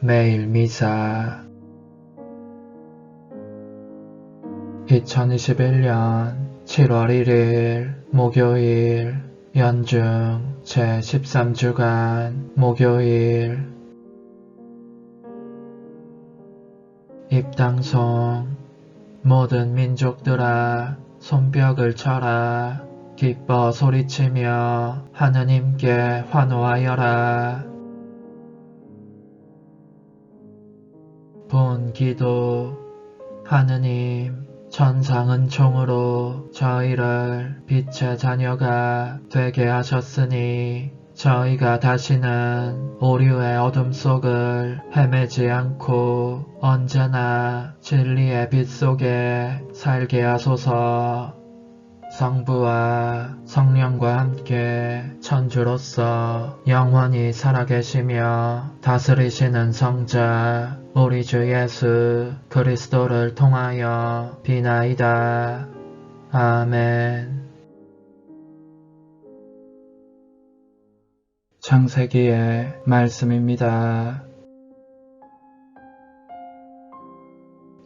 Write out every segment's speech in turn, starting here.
매일 미사. 2021년 7월 1일 목요일 연중 제13주간 목요일. 입당송 모든 민족들아 손뼉을 쳐라. 기뻐 소리치며 하느님께 환호하여라 본 기도. 하느님 천상은 총으로 저희를 빛의 자녀가 되게 하셨으니 저희가 다시는 오류의 어둠 속을 헤매지 않고 언제나 진리의 빛 속에 살게 하소서. 성부와 성령과 함께 천주로서 영원히 살아계시며 다스리시는 성자 우리 주 예수 그리스도를 통하여 비나이다. 아멘 창세기의 말씀입니다.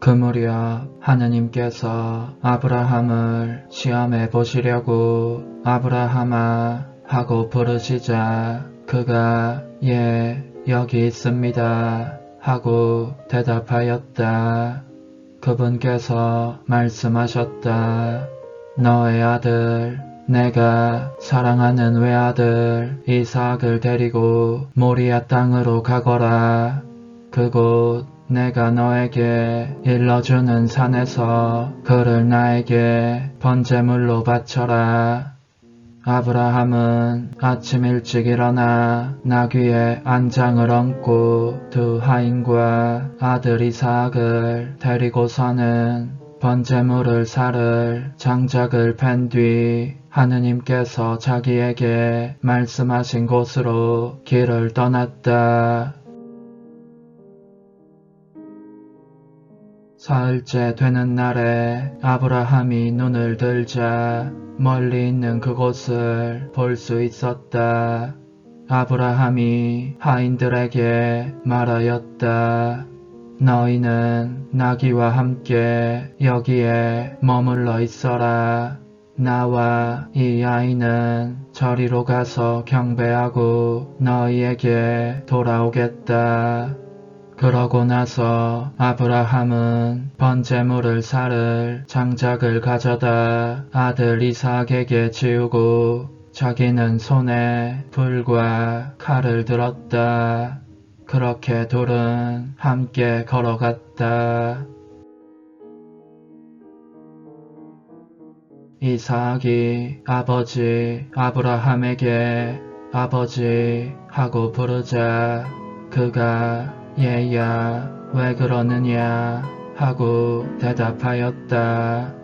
그 무렵 하느님께서 아브라함을 시험해 보시려고 아브라함아 하고 부르시자 그가 예 여기 있습니다 하고 대답하였다. 그분께서 말씀하셨다. 너의 아들 내가 사랑하는 외아들 이삭을 데리고 모리아 땅으로 가거라. 그곳 내가 너에게 일러주는 산에서 그를 나에게 번제물로 바쳐라. 아브라함은 아침 일찍 일어나 나귀의 안장을 얹고 두 하인과 아들 이삭을 데리고서는 번제물을 살을 장작을 팬 뒤 하느님께서 자기에게 말씀하신 곳으로 길을 떠났다. 사흘째 되는 날에 아브라함이 눈을 들자 멀리 있는 그곳을 볼 수 있었다. 아브라함이 하인들에게 말하였다. 너희는 나귀와 함께 여기에 머물러 있어라. 나와 이 아이는 저리로 가서 경배하고 너희에게 돌아오겠다. 그러고 나서 아브라함은 번제물을 살을 장작을 가져다 아들 이삭에게 지우고 자기는 손에 불과 칼을 들었다. 그렇게 둘은 함께 걸어갔다. 이삭이 아버지 아브라함에게 아버지 하고 부르자 그가 얘야 왜 그러느냐 하고 대답하였다.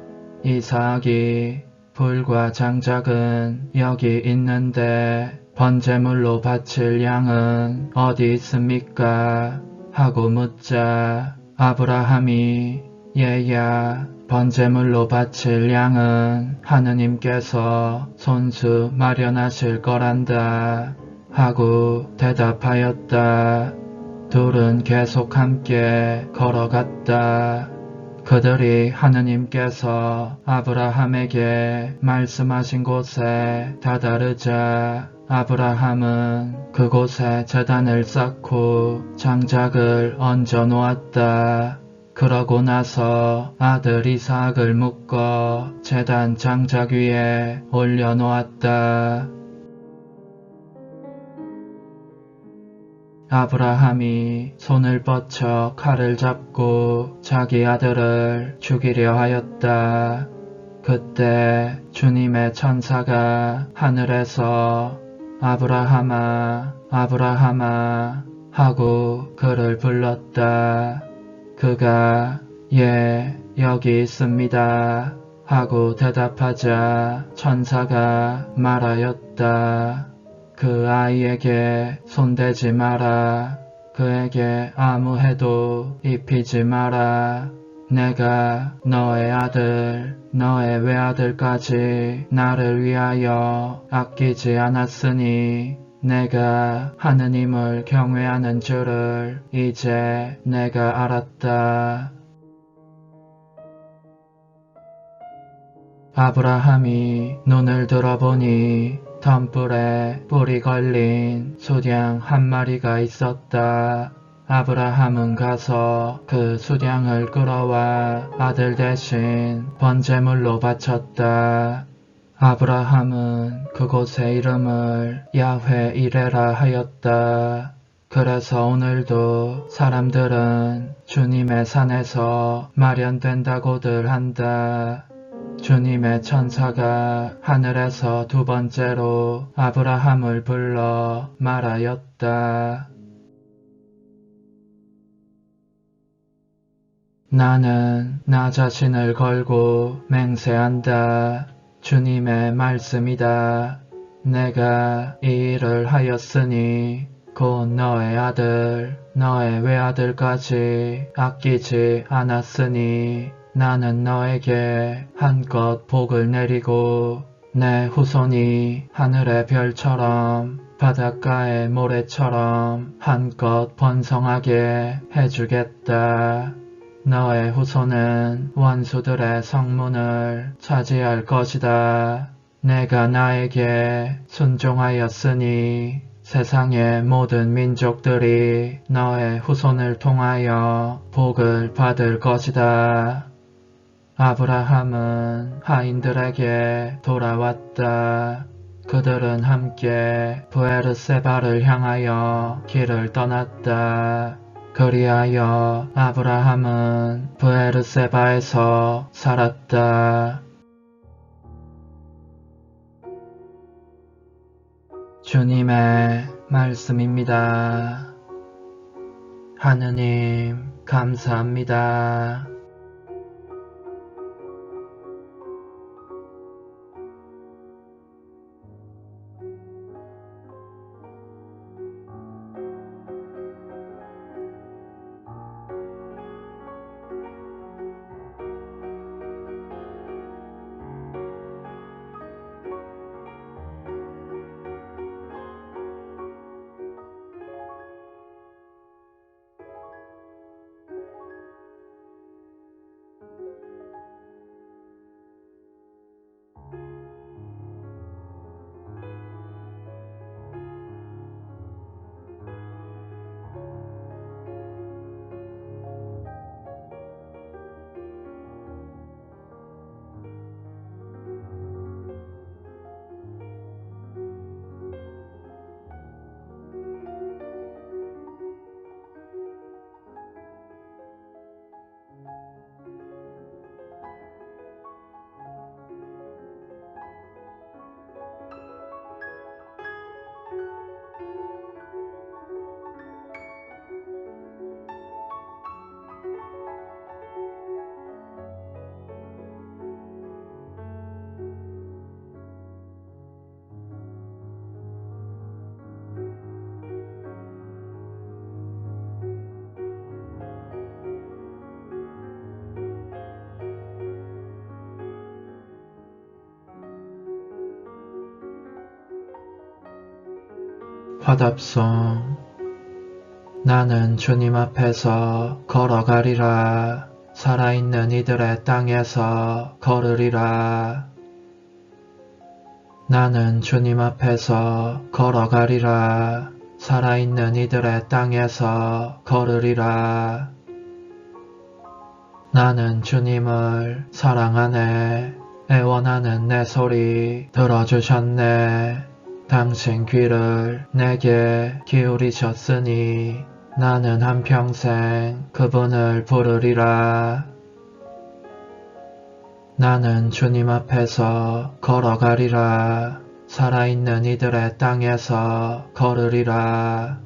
이삭이 불과 장작은 여기 있는데 번제물로 바칠 양은 어디 있습니까? 하고 묻자 아브라함이 얘야 번제물로 바칠 양은 하느님께서 손수 마련하실 거란다 하고 대답하였다. 둘은 계속 함께 걸어갔다. 그들이 하느님께서 아브라함에게 말씀하신 곳에 다다르자 아브라함은 그곳에 재단을 쌓고 장작을 얹어 놓았다. 그러고 나서 아들 이삭을 묶어 재단 장작 위에 올려 놓았다. 아브라함이 손을 뻗쳐 칼을 잡고 자기 아들을 죽이려 하였다. 그때 주님의 천사가 하늘에서 아브라함아, 아브라함아 하고 그를 불렀다. 그가 예, 여기 있습니다. 하고 대답하자 천사가 말하였다. 그 아이에게 손대지 마라. 그에게 아무 해도 입히지 마라. 내가 너의 아들, 너의 외아들까지 나를 위하여 아끼지 않았으니 내가 하느님을 경외하는 줄을 이제 내가 알았다. 아브라함이 눈을 들어보니 덤불에 뿔이 걸린 수량 한 마리가 있었다. 아브라함은 가서 그 수량을 끌어와 아들 대신 번제물로 바쳤다. 아브라함은 그곳의 이름을 야훼 이레라 하였다. 그래서 오늘도 사람들은 주님의 산에서 마련된다고들 한다. 주님의 천사가 하늘에서 두 번째로 아브라함을 불러 말하였다. 나는 나 자신을 걸고 맹세한다. 주님의 말씀이다. 내가 이 일을 하였으니 곧 너의 아들, 너의 외아들까지 아끼지 않았으니 나는 너에게 한껏 복을 내리고 내 후손이 하늘의 별처럼 바닷가의 모래처럼 한껏 번성하게 해주겠다. 너의 후손은 원수들의 성문을 차지할 것이다. 내가 나에게 순종하였으니 세상의 모든 민족들이 너의 후손을 통하여 복을 받을 것이다. 아브라함은 하인들에게 돌아왔다. 그들은 함께 부에르세바를 향하여 길을 떠났다. 그리하여 아브라함은 부에르세바에서 살았다. 주님의 말씀입니다. 하느님, 감사합니다. 화답송 나는 주님 앞에서 걸어가리라. 살아있는 이들의 땅에서 걸으리라. 나는 주님 앞에서 걸어가리라. 살아있는 이들의 땅에서 걸으리라. 나는 주님을 사랑하네. 애원하는 내 소리 들어주셨네 당신 귀를 내게 기울이셨으니 나는 한평생 그분을 부르리라. 나는 주님 앞에서 걸어가리라. 살아있는 이들의 땅에서 걸으리라.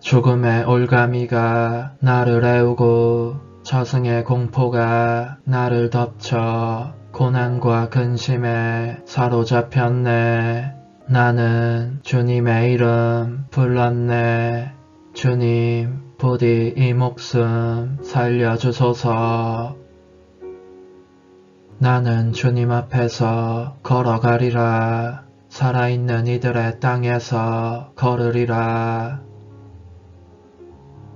죽음의 올가미가 나를 애우고 저승의 공포가 나를 덮쳐 고난과 근심에 사로잡혔네. 나는 주님의 이름 불렀네. 주님, 부디 이 목숨 살려주소서. 나는 주님 앞에서 걸어가리라. 살아있는 이들의 땅에서 걸으리라.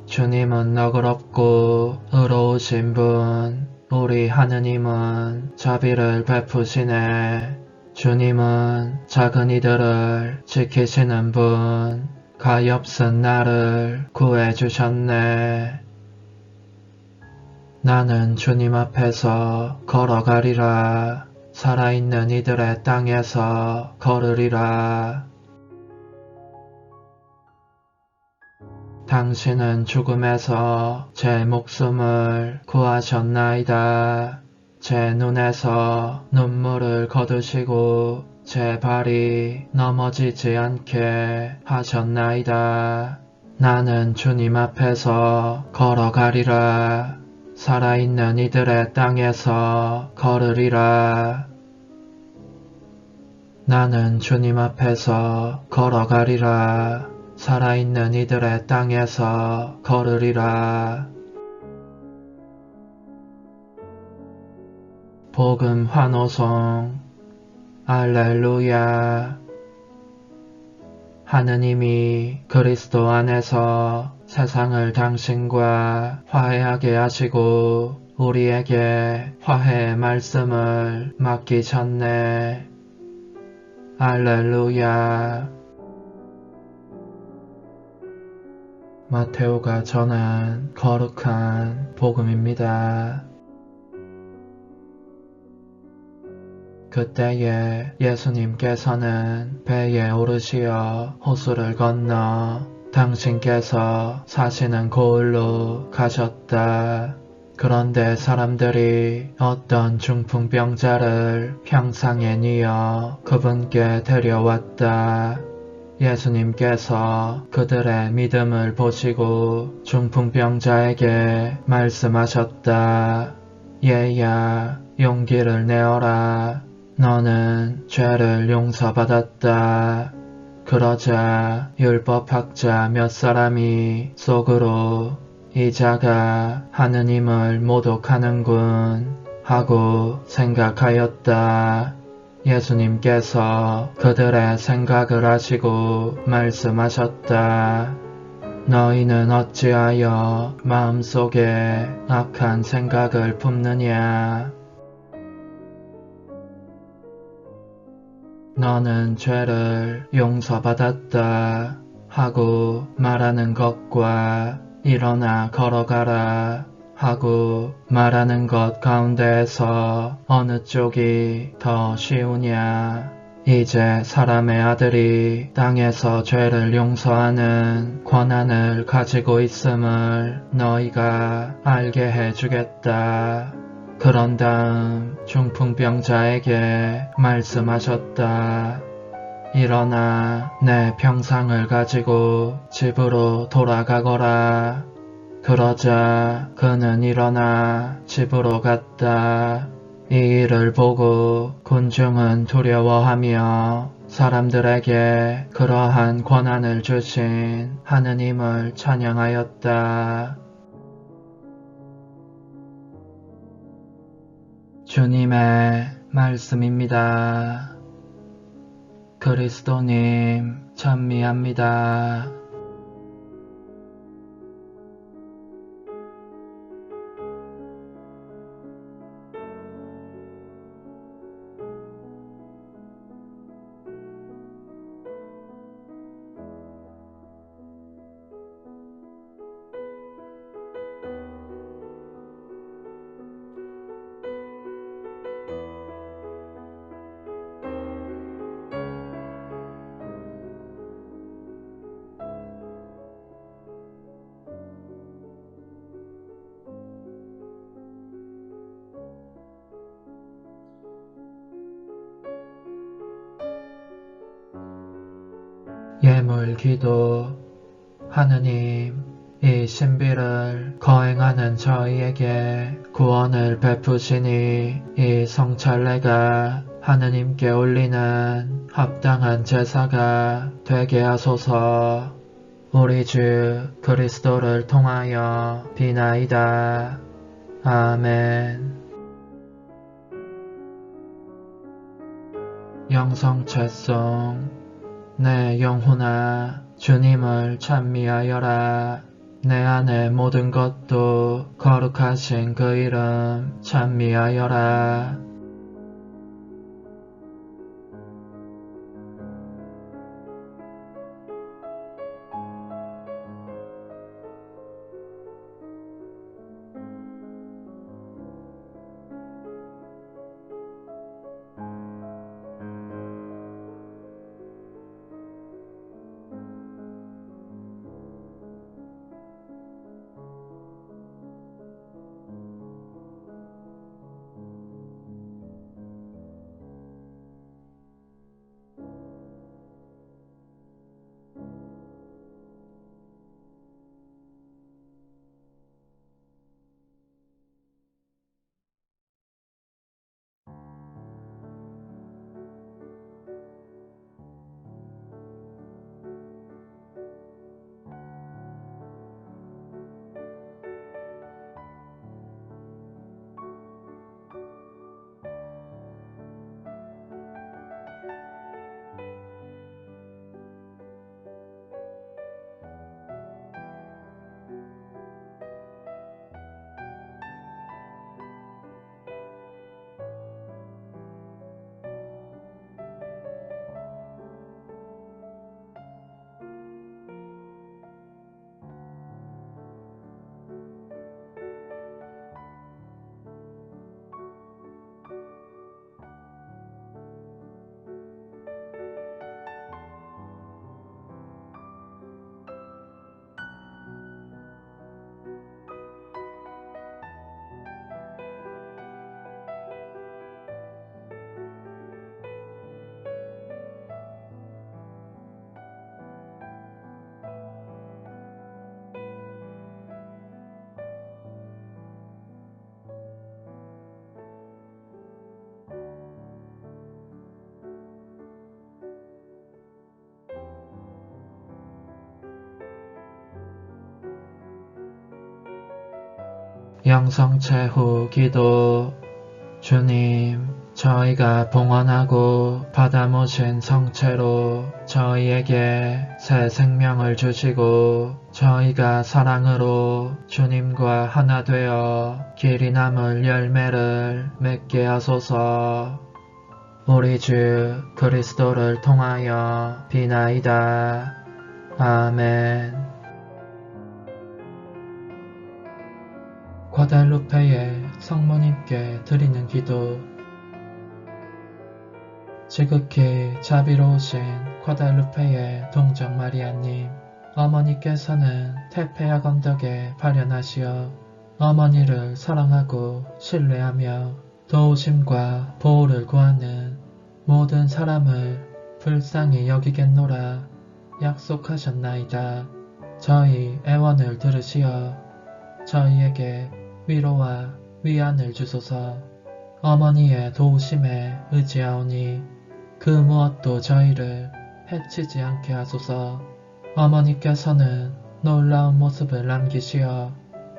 주님은 너그럽고 의로우신 분, 우리 하느님은 자비를 베푸시네. 주님은 작은 이들을 지키시는 분, 가엾은 나를 구해주셨네. 나는 주님 앞에서 걸어가리라. 살아있는 이들의 땅에서 걸으리라. 당신은 죽음에서 제 목숨을 구하셨나이다. 제 눈에서 눈물을 거두시고 제 발이 넘어지지 않게 하셨나이다. 나는 주님 앞에서 걸어가리라. 살아있는 이들의 땅에서 걸으리라. 나는 주님 앞에서 걸어가리라. 살아있는 이들의 땅에서 걸으리라. 복음 환호성 알렐루야 하느님이 그리스도 안에서 세상을 당신과 화해하게 하시고 우리에게 화해의 말씀을 맡기셨네. 알렐루야 마테오가 전한 거룩한 복음입니다. 그때에 예수님께서는 배에 오르시어 호수를 건너 당신께서 사시는 고을로 가셨다. 그런데 사람들이 어떤 중풍병자를 평상에 뉘어 그분께 데려왔다. 예수님께서 그들의 믿음을 보시고 중풍병자에게 말씀하셨다. 얘야, 용기를 내어라. 너는 죄를 용서받았다. 그러자 율법학자 몇 사람이 속으로 이 자가 하느님을 모독하는군 하고 생각하였다. 예수님께서 그들의 생각을 하시고 말씀하셨다. 너희는 어찌하여 마음속에 악한 생각을 품느냐? 너는 죄를 용서받았다 하고 말하는 것과 일어나 걸어가라 하고 말하는 것 가운데에서 어느 쪽이 더 쉬우냐? 이제 사람의 아들이 땅에서 죄를 용서하는 권한을 가지고 있음을 너희가 알게 해주겠다. 그런 다음 중풍병자에게 말씀하셨다. 일어나 내 병상을 가지고 집으로 돌아가거라. 그러자 그는 일어나 집으로 갔다. 이 일을 보고 군중은 두려워하며 사람들에게 그러한 권한을 주신 하느님을 찬양하였다. 주님의 말씀입니다. 그리스도님 찬미합니다. 기도 하느님 이 신비를 거행하는 저희에게 구원을 베푸시니 이 성찰례가 하느님께 올리는 합당한 제사가 되게 하소서. 우리 주 그리스도를 통하여 비나이다. 아멘. 영성체송 내 영혼아 주님을 찬미하여라. 내 안에 모든 것도 거룩하신 그 이름 찬미하여라 영성체후 기도 주님 저희가 봉헌하고 받아 모신 성체로 저희에게 새 생명을 주시고 저희가 사랑으로 주님과 하나 되어 길이 남을 열매를 맺게 하소서 우리 주 그리스도를 통하여 비나이다. 아멘 과달루페의 성모님께 드리는 기도 지극히 자비로우신 과달루페의 동정 마리아님 어머니께서는 테페약 언덕에 발현하시어 어머니를 사랑하고 신뢰하며 도우심과 보호를 구하는 모든 사람을 불쌍히 여기겠노라 약속하셨나이다. 저희 애원을 들으시어 저희에게 위로와 위안을 주소서. 어머니의 도우심에 의지하오니 그 무엇도 저희를 해치지 않게 하소서. 어머니께서는 놀라운 모습을 남기시어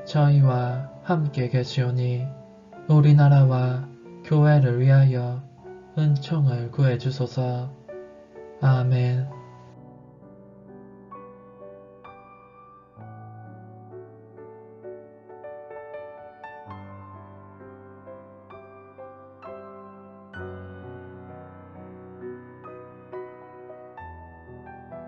저희와 함께 계시오니 우리나라와 교회를 위하여 은총을 구해주소서. 아멘